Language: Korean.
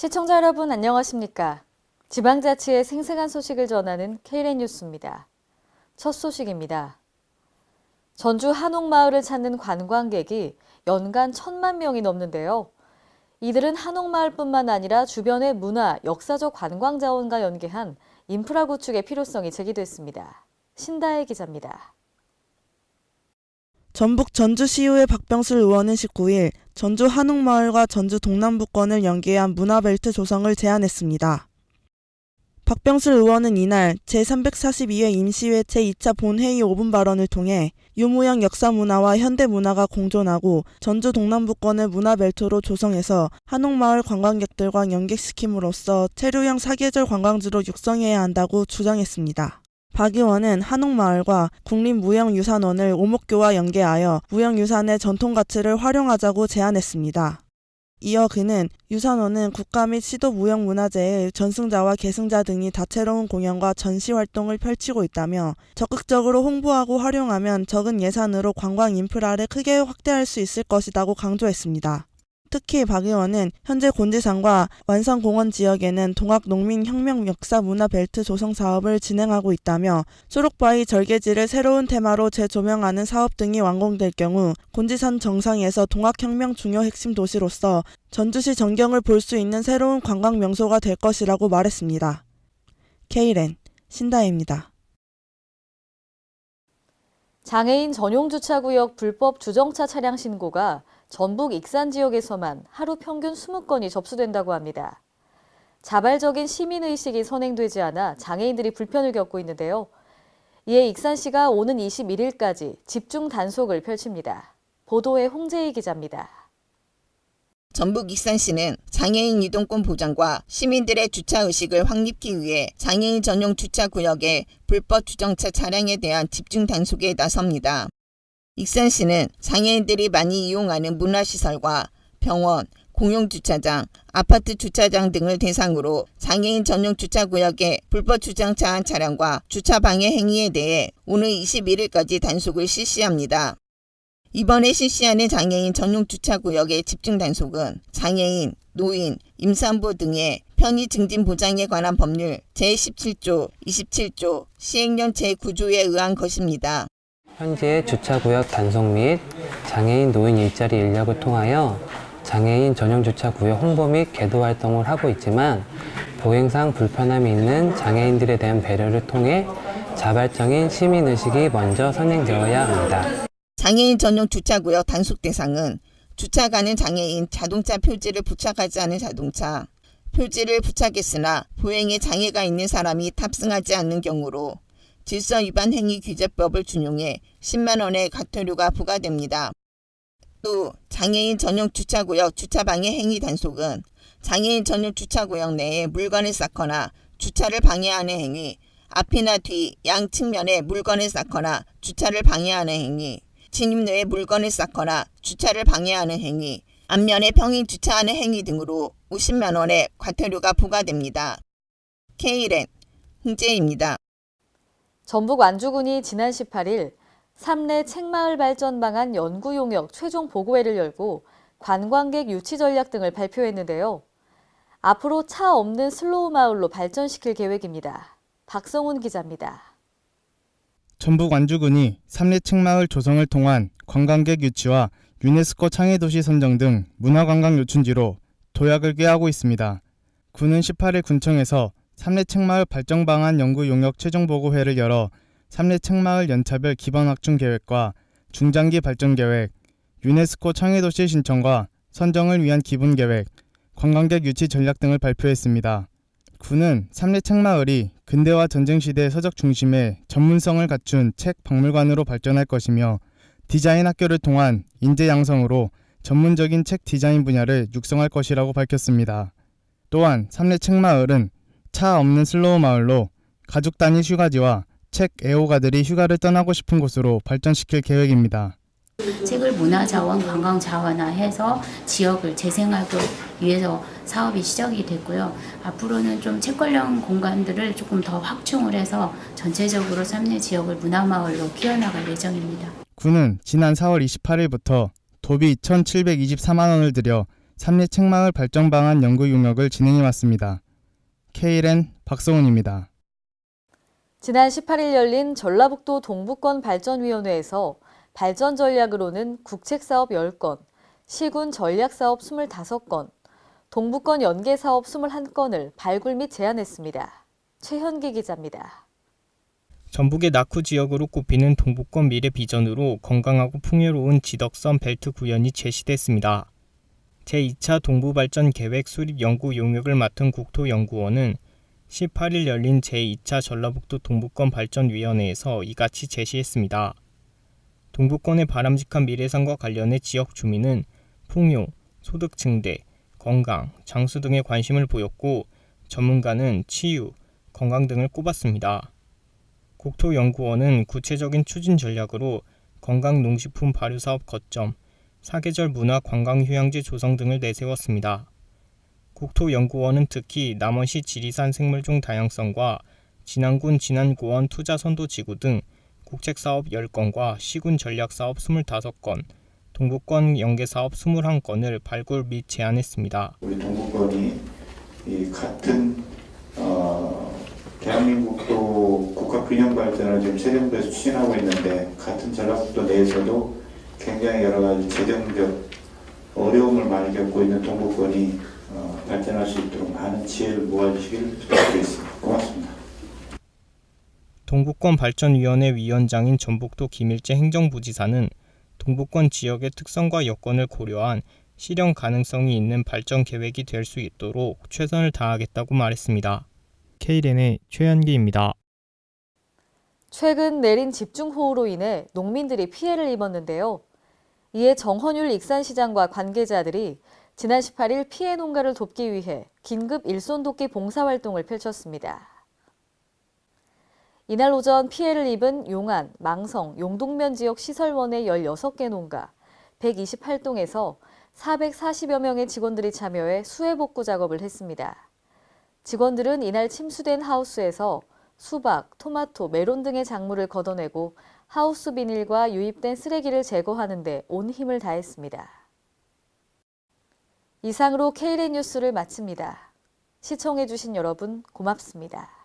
시청자 여러분 안녕하십니까? 지방자치의 생생한 소식을 전하는 K랜 뉴스입니다. 첫 소식입니다. 전주 한옥마을을 찾는 관광객이 연간 천만 명이 넘는데요. 이들은 한옥마을뿐만 아니라 주변의 문화, 역사적 관광 자원과 연계한 인프라 구축의 필요성이 제기됐습니다. 신다혜 기자입니다. 전북 전주시의회 박병술 의원은 19일 전주 한옥마을과 전주 동남부권을 연계한 문화벨트 조성을 제안했습니다. 박병술 의원은 이날 제342회 임시회 제2차 본회의 5분 발언을 통해 유무형 역사문화와 현대문화가 공존하고 전주 동남부권을 문화벨트로 조성해서 한옥마을 관광객들과 연계시킴으로써 체류형 사계절 관광지로 육성해야 한다고 주장했습니다. 박 의원은 한옥마을과 국립무형유산원을 오목교와 연계하여 무형유산의 전통 가치를 활용하자고 제안했습니다. 이어 그는 유산원은 국가 및 시도 무형 문화재의 전승자와 계승자 등이 다채로운 공연과 전시 활동을 펼치고 있다며 적극적으로 홍보하고 활용하면 적은 예산으로 관광 인프라를 크게 확대할 수 있을 것이라고 강조했습니다. 특히 박 의원은 현재 곤지산과 완산공원 지역에는 동학 농민혁명 역사 문화 벨트 조성 사업을 진행하고 있다며 초록바위 절개지를 새로운 테마로 재조명하는 사업 등이 완공될 경우 곤지산 정상에서 동학혁명 중요 핵심 도시로서 전주시 전경을 볼 수 있는 새로운 관광 명소가 될 것이라고 말했습니다. K랜 신다혜입니다. 장애인 전용 주차구역 불법 주정차 차량 신고가 전북 익산 지역에서만 하루 평균 20건이 접수된다고 합니다. 자발적인 시민의식이 선행되지 않아 장애인들이 불편을 겪고 있는데요. 이에 익산시가 오는 21일까지 집중 단속을 펼칩니다. 보도에 홍재희 기자입니다. 전북 익산시는 장애인 이동권 보장과 시민들의 주차 의식을 확립하기 위해 장애인 전용 주차 구역의 불법 주정차 차량에 대한 집중 단속에 나섭니다. 익산시는 장애인들이 많이 이용하는 문화시설과 병원, 공용주차장, 아파트 주차장 등을 대상으로 장애인 전용 주차구역에 불법 주정차한 차량과 주차 방해 행위에 대해 오늘 21일까지 단속을 실시합니다. 이번에 실시하는 장애인 전용 주차구역의 집중 단속은 장애인, 노인, 임산부 등의 편의 증진 보장에 관한 법률 제17조, 27조, 시행령 제9조에 의한 것입니다. 현재 주차구역 단속 및 장애인 노인 일자리 인력을 통하여 장애인 전용 주차구역 홍보 및 개도 활동을 하고 있지만 보행상 불편함이 있는 장애인들에 대한 배려를 통해 자발적인 시민의식이 먼저 선행되어야 합니다. 장애인 전용 주차구역 단속 대상은 주차 가는 장애인 자동차 표지를 부착하지 않은 자동차, 표지를 부착했으나 보행에 장애가 있는 사람이 탑승하지 않는 경우로 질서 위반 행위 규제법을 준용해 10만 원의 과태료가 부과됩니다. 또 장애인 전용 주차구역 주차방해 행위 단속은 장애인 전용 주차구역 내에 물건을 쌓거나 주차를 방해하는 행위, 앞이나 뒤, 양 측면에 물건을 쌓거나 주차를 방해하는 행위, 진입로에 물건을 쌓거나 주차를 방해하는 행위, 앞면에 평행 주차하는 행위 등으로 50만 원의 과태료가 부과됩니다. K랜 홍재입니다. 전북 완주군이 지난 18일 삼례 책마을 발전 방안 연구 용역 최종 보고회를 열고 관광객 유치 전략 등을 발표했는데요. 앞으로 차 없는 슬로우 마을로 발전시킬 계획입니다. 박성훈 기자입니다. 전북 완주군이 삼례 책마을 조성을 통한 관광객 유치와 유네스코 창의도시 선정 등 문화관광 요춘지로 도약을 꾀하고 있습니다. 군은 18일 군청에서 삼례 책마을 발전 방안 연구 용역 최종 보고회를 열어 삼례 책마을 연차별 기반 확충 계획과 중장기 발전 계획, 유네스코 창의도시 신청과 선정을 위한 기본 계획, 관광객 유치 전략 등을 발표했습니다. 군은 삼례 책마을이 근대화 전쟁 시대 서적 중심의 전문성을 갖춘 책 박물관으로 발전할 것이며 디자인 학교를 통한 인재 양성으로 전문적인 책 디자인 분야를 육성할 것이라고 밝혔습니다. 또한 삼례 책마을은 차 없는 슬로우 마을로 가족 단위 휴가지와 책 애호가들이 휴가를 떠나고 싶은 곳으로 발전시킬 계획입니다. 책을 문화 자원, 관광 자원화 해서 지역을 재생하기 위해서 사업이 시작이 됐고요. 앞으로는 좀 책 관련 공간들을 조금 더 확충을 해서 전체적으로 삼례 지역을 문화 마을로 키워나갈 예정입니다. 군은 지난 4월 28일부터 도비 1,724만 원을 들여 삼례 책마을 발전 방안 연구 용역을 진행해 왔습니다. KLN 박성훈입니다. 지난 18일 열린 전라북도 동부권 발전위원회에서 발전 전략으로는 국책사업 10건, 시군 전략사업 25건, 동부권 연계사업 21건을 발굴 및 제안했습니다. 최현기 기자입니다. 전북의 낙후 지역으로 꼽히는 동북권 미래 비전으로 건강하고 풍요로운 지덕선 벨트 구현이 제시됐습니다. 제2차 동부발전 계획 수립 연구 용역을 맡은 국토연구원은 18일 열린 제2차 전라북도 동부권 발전위원회에서 이같이 제시했습니다. 동부권의 바람직한 미래상과 관련해 지역 주민은 풍요, 소득 증대, 건강, 장수 등에 관심을 보였고 전문가는 치유, 건강 등을 꼽았습니다. 국토연구원은 구체적인 추진 전략으로 건강농식품 발효 사업 거점, 사계절 문화 관광 휴양지 조성 등을 내세웠습니다. 국토연구원은 특히 남원시 지리산 생물종 다양성과 진안군 진안고원 투자 선도 지구 등 국책사업 10건과 시군 전략사업 25건, 동부권 연계사업 21건을 발굴 및 제안했습니다. 우리 동북권이 이 같은 어, 대한민국도 국가 균형 발전을 지금 세정부에서 추진하고 있는데 같은 전라북도 내에서도 굉장히 여러 가지 재정적 어려움을 많이 겪고 있는 동북권이 어, 발전할 수 있도록 많은 지혜를 모아주시기를 부탁드리겠습니다. 고맙습니다. 동북권 발전위원회 위원장인 전북도 김일재 행정부지사는 동북권 지역의 특성과 여건을 고려한 실현 가능성이 있는 발전 계획이 될 수 있도록 최선을 다하겠다고 말했습니다. KLN의 최현기입니다. 최근 내린 집중호우로 인해 농민들이 피해를 입었는데요. 이에 정헌율 익산시장과 관계자들이 지난 18일 피해 농가를 돕기 위해 긴급 일손 돕기 봉사활동을 펼쳤습니다. 이날 오전 피해를 입은 용안, 망성, 용동면 지역 시설원의 16개 농가 128동에서 440여 명의 직원들이 참여해 수해 복구 작업을 했습니다. 직원들은 이날 침수된 하우스에서 수박, 토마토, 메론 등의 작물을 걷어내고 하우스 비닐과 유입된 쓰레기를 제거하는 데 온 힘을 다했습니다. 이상으로 KLN 뉴스를 마칩니다. 시청해주신 여러분 고맙습니다.